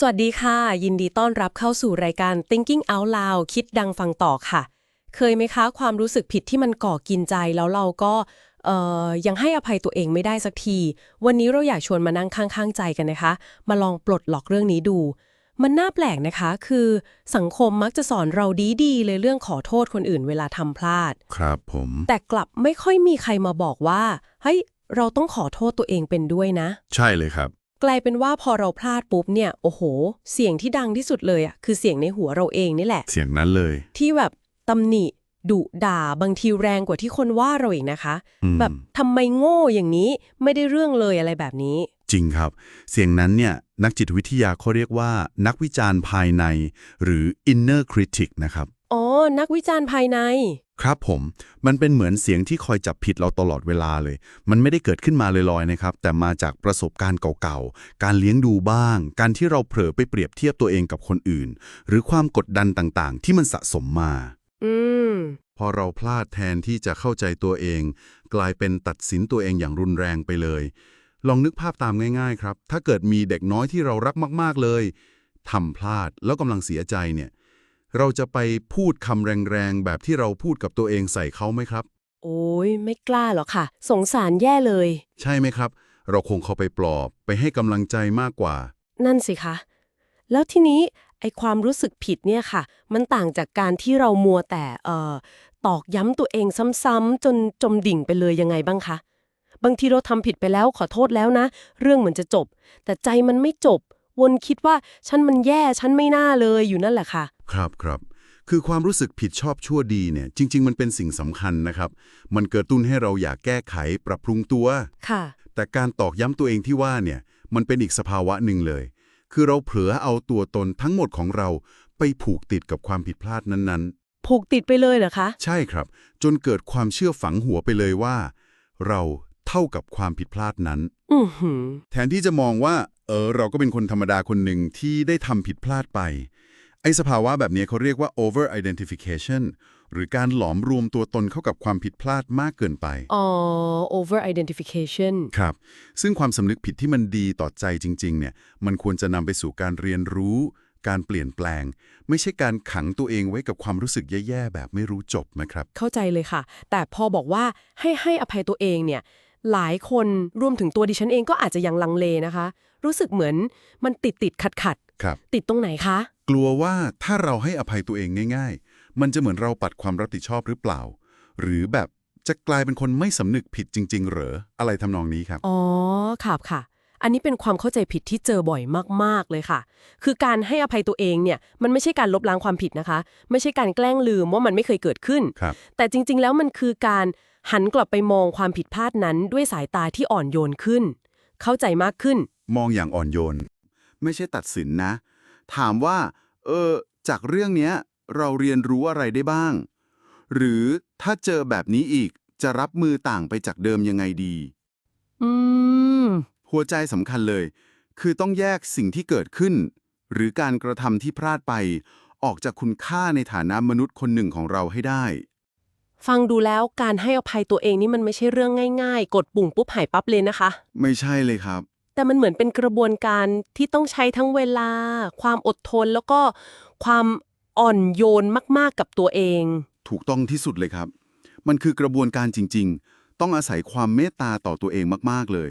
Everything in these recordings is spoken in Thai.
สวัสดีค่ะ ยินดีต้อนรับเข้าสู่รายการ Thinking Out Loud คิดดังฟังต่อค่ะ เคยไหมคะ ความรู้สึกผิดที่มันก่อกินใจแล้วเราก็เอ่อยังให้อภัยตัวเองไม่ได้สักที วันนี้เราอยากชวนมานั่งข้างๆใจกันนะคะ มาลองปลดล็อกเรื่องนี้ดู มันน่าแปลกนะคะ คือสังคมมักจะสอนเราดีๆเลยเรื่องขอโทษคนอื่นเวลาทำพลาด ครับผม แต่กลับไม่ค่อยมีใครมาบอกว่าเฮ้ยเราต้องขอโทษตัวเองเป็นด้วยนะ ใช่เลยครับ กลายเป็นว่าพอเราพลาดปุ๊บเนี่ย โอ้โห เสียงที่ดังที่สุดเลยอะคือเสียงในหัวเราเองนี่แหละ เสียงนั้นเลย ที่แบบตำหนิดุด่าบางทีแรงกว่าที่คนว่าเราอีกนะคะอืมแบบทำไมโง่อย่างนี้ไม่ได้เรื่องเลยอะไรแบบนี้ จริงครับ เสียงนั้นเนี่ยนักจิตวิทยาเขาเรียกว่า นักวิจารณ์ภายใน หรือ inner critic นะครับอ๋อนักวิจารณ์ภายใน ครับผม มันเป็นเหมือนเสียงที่คอยจับผิดเราตลอดเวลาเลย มันไม่ได้เกิดขึ้นมาลอยๆนะครับ แต่มาจากประสบการณ์เก่าๆ การเลี้ยงดูบ้าง การที่เราเผลอไปเปรียบเทียบตัวเองกับคนอื่น หรือความกดดันต่างๆ ที่มันสะสมมา อืม พอเราพลาดแทนที่จะเข้าใจตัวเอง กลายเป็นตัดสินตัวเองอย่างรุนแรงไปเลย ลองนึกภาพตามง่าย ๆ ครับ ถ้าเกิดมีเด็กน้อยที่เรารักมาก ๆเลยทำพลาดแล้วกำลังเสียใจเนี่ย เราจะไปพูดคำแรงๆ แบบที่เราพูดกับตัวเองใส่เขาไหมครับ โอ้ยไม่กล้าหรอกค่ะ สงสารแย่เลย ใช่ไหมครับ เราคงเข้าไปปลอบไปให้กำลังใจมากกว่า นั่นสิคะ แล้วทีนี้ไอความรู้สึกผิดเนี่ยค่ะ มันต่างจากการที่เรามัวแต่เอ่อตอกย้ำตัวเองซ้ำๆจนจมดิ่งไปเลยยังไงบ้างคะ บางทีเราทำผิดไปแล้วขอโทษแล้วนะ เรื่องเหมือนจะจบ แต่ใจมันไม่จบ วนคิดว่าฉันมันแย่ฉันไม่น่าเลยอยู่นั่นแหละค่ะ ครับครับ คือความรู้สึกผิดชอบชั่วดีเนี่ยจริง ๆ มันเป็นสิ่งสำคัญนะครับ มันเกิดตุ้นให้เราอยากแก้ไขปรับปรุงตัว ค่ะ แต่การตอกย้ำตัวเองที่ว่าเนี่ยมันเป็นอีกสภาวะหนึ่งเลย คือเราเผลอเอาตัวตนทั้งหมดของเราไปผูกติดกับความผิดพลาดนั้นผูกติดไปเลยเหรอคะ ๆ ใช่ครับ จนเกิดความเชื่อฝังหัวไปเลยว่า เราเท่ากับความผิดพลาดนั้น อือหือ แทนที่จะมองว่า เออ เราก็เป็นคนธรรมดาคนหนึ่งที่ได้ทำผิดพลาดไป ไอ้สภาวะแบบนี้เขาเรียกว่า over identification หรือการหลอมรวมตัวตนเข้ากับความผิดพลาดมากเกินไปอ๋อ over identification ครับ ซึ่งความสำนึกผิดที่มันดีต่อใจจริง ๆ เนี่ย มันควรจะนำไปสู่การเรียนรู้ การเปลี่ยนแปลง ไม่ใช่การขังตัวเองไว้กับความรู้สึกแย่ ๆ แบบไม่รู้จบนะครับ เข้าใจเลยค่ะ แต่พอบอกว่าให้ให้อภัยตัวเองเนี่ย หลายคนรวมถึงตัวดิฉันเองก็อาจจะยังลังเลนะคะ รู้สึกเหมือนมันติดติดขัดขัด ครับๆติดตรงไหนคะ กลัวว่าถ้าเราให้อภัยตัวเองง่าย ๆ มันจะเหมือนเราปัดความรับผิดชอบหรือเปล่า หรือแบบจะกลายเป็นคนไม่สำนึกผิดจริง ๆ เหรอ อะไรทำนองนี้ครับ อ๋อครับค่ะ อันนี้เป็นความเข้าใจผิดที่เจอบ่อยมากๆเลยค่ะ คือการให้อภัยตัวเองเนี่ย มันไม่ใช่การลบล้างความผิดนะคะ ไม่ใช่การแกล้งลืมว่ามันไม่เคยเกิดขึ้น ครับ แต่จริง ๆ แล้วมันคือการหันกลับไปมองความผิดพลาดนั้นด้วยสายตาที่อ่อนโยนขึ้น เข้าใจมากขึ้น มองอย่างอ่อนโยน ไม่ใช่ตัดสินนะ ถามว่า เออ จากเรื่องเนี้ย เราเรียนรู้อะไรได้บ้าง หรือถ้าเจอแบบนี้อีกจะรับมือต่างไปจากเดิมยังไงดี อืม หัวใจสำคัญเลย คือต้องแยกสิ่งที่เกิดขึ้น หรือการกระทำที่พลาดไป ออกจากคุณค่าในฐานะมนุษย์คนหนึ่งของเราให้ได้ ฟังดูแล้วการให้อภัยตัวเองนี่มันไม่ใช่เรื่องง่าย ๆ กดปุ่มปุ๊บหายปั๊บเลยนะคะ ไม่ใช่เลยครับ แต่มันเหมือนเป็นกระบวนการที่ต้องใช้ทั้งเวลา ความอดทนแล้วก็ความอ่อนโยนมาก ๆ กับตัวเอง ถูกต้องที่สุดเลยครับ มันคือกระบวนการจริง ๆ ต้องอาศัยความเมตตาต่อตัวเองมาก ๆ เลย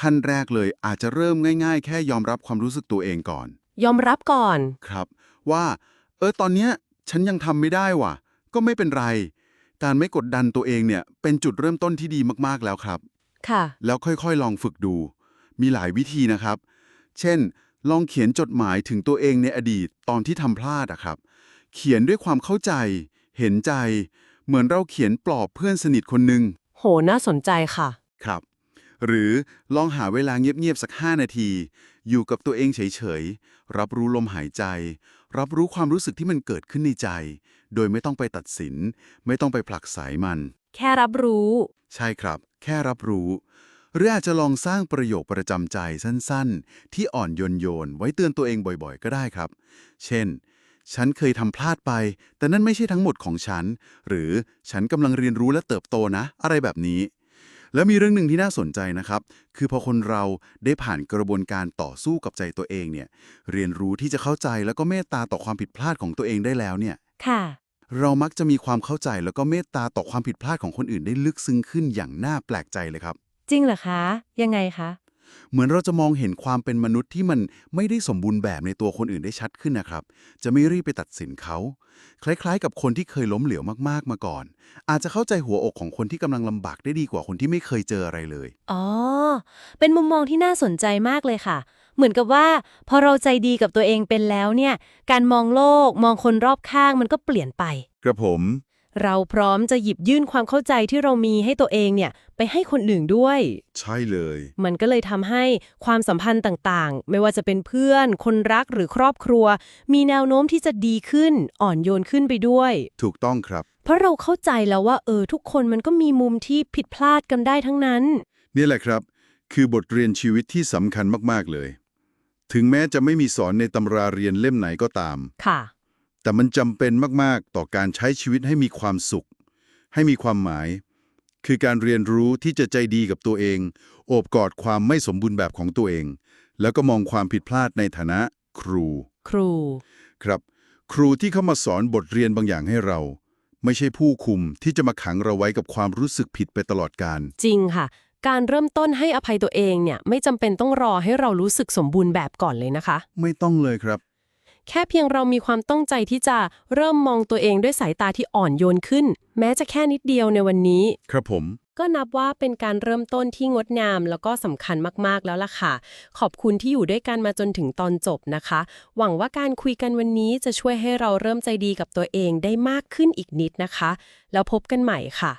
ขั้นแรกเลยอาจจะเริ่มง่าย ๆ แค่ยอมรับความรู้สึกตัวเองก่อน ยอมรับก่อนครับ ว่า เออตอนเนี้ยฉันยังทำไม่ได้ว่ะ ก็ไม่เป็นไร การไม่กดดันตัวเองเนี่ยเป็นจุดเริ่มต้นที่ดีมากๆแล้วครับ ค่ะ แล้วค่อยๆ ลองฝึกดู มีหลายวิธีนะครับ เช่น ลองเขียนจดหมายถึงตัวเองในอดีตตอนที่ทำพลาดอะครับ เขียนด้วยความเข้าใจ เห็นใจ เหมือนเราเขียนปลอบเพื่อนสนิทคนหนึ่งโห น่าสนใจค่ะ ครับ หรือลองหาเวลาเงียบๆสัก 5 นาที อยู่กับตัวเองเฉยๆ รับรู้ลมหายใจ รับรู้ความรู้สึกที่มันเกิดขึ้นในใจ โดยไม่ต้องไปตัดสิน ไม่ต้องไปผลักไสมัน แค่รับรู้ ใช่ครับ แค่รับรู้ หรืออาจจะลองสร้างประโยคประจำใจสั้นๆ ที่อ่อนโยนโยนๆไว้เตือนตัวเองบ่อยๆ ก็ได้ครับ เช่น ฉันเคยทำพลาดไป แต่นั่นไม่ใช่ทั้งหมดของฉัน หรือฉันกำลังเรียนรู้และเติบโตนะ อะไรแบบนี้ แล้วมีเรื่องหนึ่งที่น่าสนใจนะครับ คือพอคนเราได้ผ่านกระบวนการต่อสู้กับใจตัวเองเนี่ย เรียนรู้ที่จะเข้าใจแล้วก็เมตตาต่อความผิดพลาดของตัวเองได้แล้วเนี่ย ค่ะ เรามักจะมีความเข้าใจแล้วก็เมตตาต่อความผิดพลาดของคนอื่นได้ลึกซึ้งขึ้นอย่างน่าแปลกใจเลยครับ จริงเหรอคะ ยังไงคะ เหมือนเราจะมองเห็นความเป็นมนุษย์ที่มันไม่ได้สมบูรณ์แบบในตัวคนอื่นได้ชัดขึ้นนะครับ จะไม่รีบไปตัดสินเขา คล้ายๆ กับคนที่เคยล้มเหลวมากๆมาก่อน อาจจะเข้าใจหัวอกของคนที่กำลังลำบากได้ดีกว่าคนที่ไม่เคยเจออะไรเลย อ๋อ เป็นมุมมองที่น่าสนใจมากเลยค่ะ เหมือนกับว่า พอเราใจดีกับตัวเองเป็นแล้วเนี่ย การมองโลก มองคนรอบข้างมันก็เปลี่ยนไป กระผม เราพร้อมจะหยิบยื่นความเข้าใจที่เรามีให้ตัวเองเนี่ยไปให้คนอื่นด้วย ใช่เลย มันก็เลยทำให้ความสัมพันธ์ต่างๆ ไม่ว่าจะเป็นเพื่อน คนรักหรือครอบครัว มีแนวโน้มที่จะดีขึ้น อ่อนโยนขึ้นไปด้วย ถูกต้องครับ เพราะเราเข้าใจแล้วว่า เออ ทุกคนมันก็มีมุมที่ผิดพลาดกันได้ทั้งนั้น นี่แหละครับ คือบทเรียนชีวิตที่สำคัญมากๆเลย ถึงแม้จะไม่มีสอนในตำราเรียนเล่มไหนก็ตามค่ะ แต่มันจำเป็นมาก ๆ ต่อการใช้ชีวิตให้มีความสุข ให้มีความหมาย คือการเรียนรู้ที่จะใจดีกับตัวเอง โอบกอดความไม่สมบูรณ์แบบของตัวเอง แล้วก็มองความผิดพลาดในฐานะครู ครู ครับ ครูที่เข้ามาสอนบทเรียนบางอย่างให้เรา ไม่ใช่ผู้คุมที่จะมาขังเราไว้กับความรู้สึกผิดไปตลอดกาลจริงค่ะ การเริ่มต้นให้อภัยตัวเองเนี่ยไม่จำเป็นต้องรอให้เรารู้สึกสมบูรณ์แบบก่อนเลยนะคะ ไม่ต้องเลยครับ แค่เพียงเรามีความต้องใจที่จะเริ่มมองตัวเองด้วยสายตาที่อ่อนโยนขึ้น แม้จะแค่นิดเดียวในวันนี้ ครับผม ก็นับว่าเป็นการเริ่มต้นที่งดงาม แล้วก็สำคัญมากๆแล้วล่ะค่ะ ขอบคุณที่อยู่ด้วยกันมาจนถึงตอนจบนะคะ หวังว่าการคุยกันวันนี้จะช่วยให้เราเริ่มใจดีกับตัวเองได้มากขึ้นอีกนิดนะคะ แล้วพบกันใหม่ค่ะ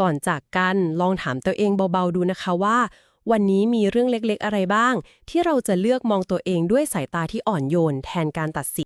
ก่อนจากกันลองถามตัวเองเบาๆดูนะคะว่า วันนี้มีเรื่องเล็กๆอะไรบ้าง ที่เราจะเลือกมองตัวเองด้วยสายตาที่อ่อนโยน แทนการตัดสิน